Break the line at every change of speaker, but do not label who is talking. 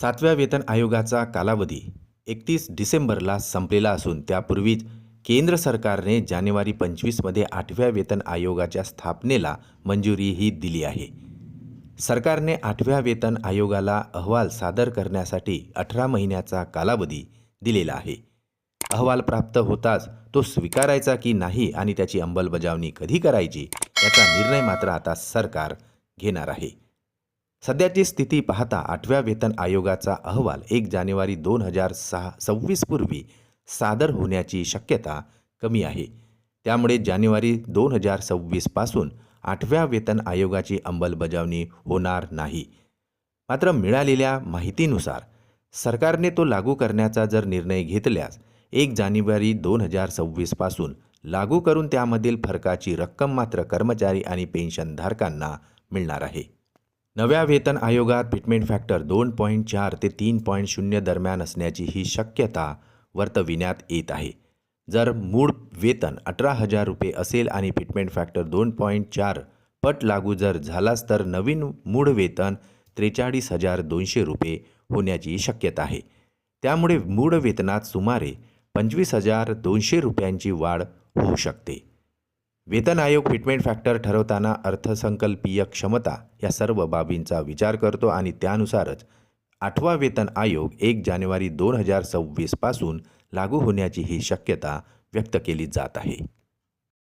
सातव्या वेतन आयोगाचा कालावधी एकतीस डिसेंबरला संपलेला असून त्यापूर्वीच केंद्र सरकारने जानेवारी पंचवीसमध्ये आठव्या वेतन आयोगाच्या स्थापनेला मंजुरीही दिली आहे. सरकारने आठव्या वेतन आयोगाला अहवाल सादर करण्यासाठी अठरा महिन्याचा कालावधी दिलेला आहे. अहवाल प्राप्त होताच तो स्वीकारायचा की नाही आणि त्याची अंमलबजावणी कधी करायची याचा निर्णय मात्र आता सरकार घेणार आहे. सध्याची स्थिती पाहता आठव्या वेतन आयोगाचा अहवाल एक जानेवारी दोन हजार सहा सव्वीसपूर्वी सादर होण्याची शक्यता कमी आहे. त्यामुळे जानेवारी दोन हजार सव्वीसपासून आठव्या वेतन आयोगाची अंमलबजावणी होणार नाही. मात्र मिळालेल्या माहितीनुसार सरकारने तो लागू करण्याचा जर निर्णय घेतल्यास एक जानेवारी दोन हजार सव्वीसपासून लागू करून त्यामधील फरकाची रक्कम मात्र कर्मचारी आणि पेन्शनधारकांना मिळणार आहे. नव्या वेतन आयोगात फिटमेंट फॅक्टर दोन पॉईंट चार ते तीन पॉईंट शून्य दरम्यान असण्याची ही शक्यता वर्तविण्यात येत आहे. जर मूळ वेतन अठरा हजार रुपये असेल आणि फिटमेंट फॅक्टर दोन पॉईंट चार पट लागू जर झालाच तर नवीन मूळ वेतन त्रेचाळीस हजार दोनशे रुपये होण्याची शक्यता आहे. त्यामुळे मूळ वेतनात सुमारे पंचवीस हजार दोनशे रुपयांची वाढ होऊ शकते. वेतन आयोग फिटमेंट फॅक्टर ठरवताना अर्थसंकल्पीय क्षमता या सर्व बाबींचा विचार करतो आणि त्यानुसारच आठवा वेतन आयोग एक जानेवारी दोन हजार सव्वीसपासून लागू होण्याची ही शक्यता व्यक्त केली जात आहे.